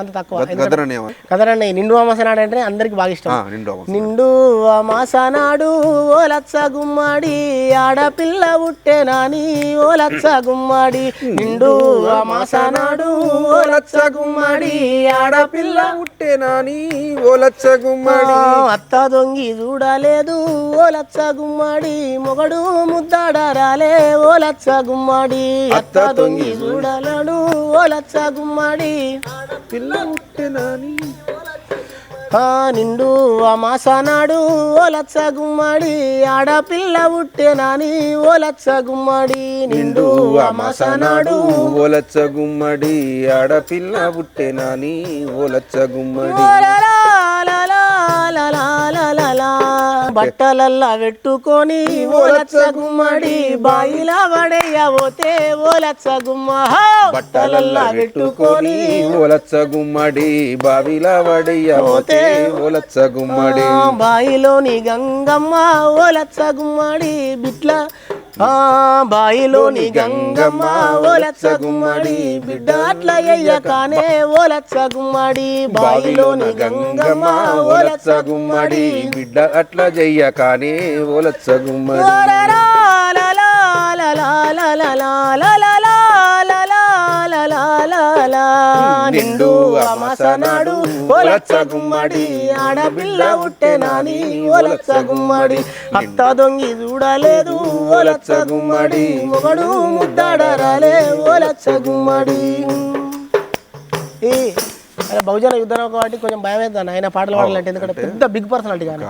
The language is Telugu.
అంత తక్కువ. కదరండి నిండు అమాస నాడు అంటే అందరికి బాగా ఇష్టం. నిండు అమాస. నిండు. ఓ లచ్చ గుమ్మడి ఆడపిల్ల పుట్టే నాని ఓ లచ్చ గుమ్మడి. నిండు అమాస నాడు ఓ లచ్చ గుమ్మడి ఆడపిల్ల పుట్టే నాని ఓ లచ్చ గుమ్మడి. అత్త దొంగి చూడలేదు ఓ లచ్చ గుమ్మడి మొగడు ముద్దాడరాలే ఓ లచ్చ గుమ్మడి. అత్త దొంగి చూడలేడు ఓ లచ్చ గుమ్మడి. పిల్ల పుట్టే నాని ఆ నిండు అమాస నాడు ఓ లచ్చ గుమ్మడి ఆడపిల్ల పుట్టే నాని ఓ లచ్చ గుమ్మడి నిండు అమాస నాడు ఓ లచ్చ గుమ్మడి ఆడపిల్ల పుట్టే నాని ఓ లచ్చ గుమ్మడి. బట్టలల్లా పెట్టుకొని ఓలచ్చ గుమ్మడి బాయిలా వడేయవోతే ఓలచ్చ గుమ్మ. బట్టలల్లా పెట్టుకొని ఓలచ్చ గుమ్మడి బావిలా వడేయవోతే ఓలచ్చ గుమ్మడి. బాయిలోని గంగమ్మ ఓలచ్చ గుమ్మడి బిట్ల ఆ బాయిలోని గంగమ్మ ఓలచ్చ గుమ్మడి బిడ్డ అట్లయ్య కానే ఓలచ్చ గుమ్మడి బాయిలోని గంగమ్మ ఓలచ్చ గుమ్మడి బిడ్డ అట్ల జయ్య కానే ఓలచ్చ గుమ్మడి. నిండు అమసనాడు ఓ లచ్చ గుమ్మడి ఆడపిల్ల ఉట్టే నాని ఓ లచ్చ గుమ్మడి. అత్త దొంగి చూడలేదు ఓ లచ్చ గుమ్మడి. మొగడు ముద్దాడరాలే ఓ లచ్చ గుమ్మడి. ఈ బహుజన యుద్ధం కాబట్టి కొంచెం భయం అవుతుంది ఆయన పాటలు పాడాలంటే ఎందుకంటే పెద్ద బిగ్ పర్సనాలిటీ కానీ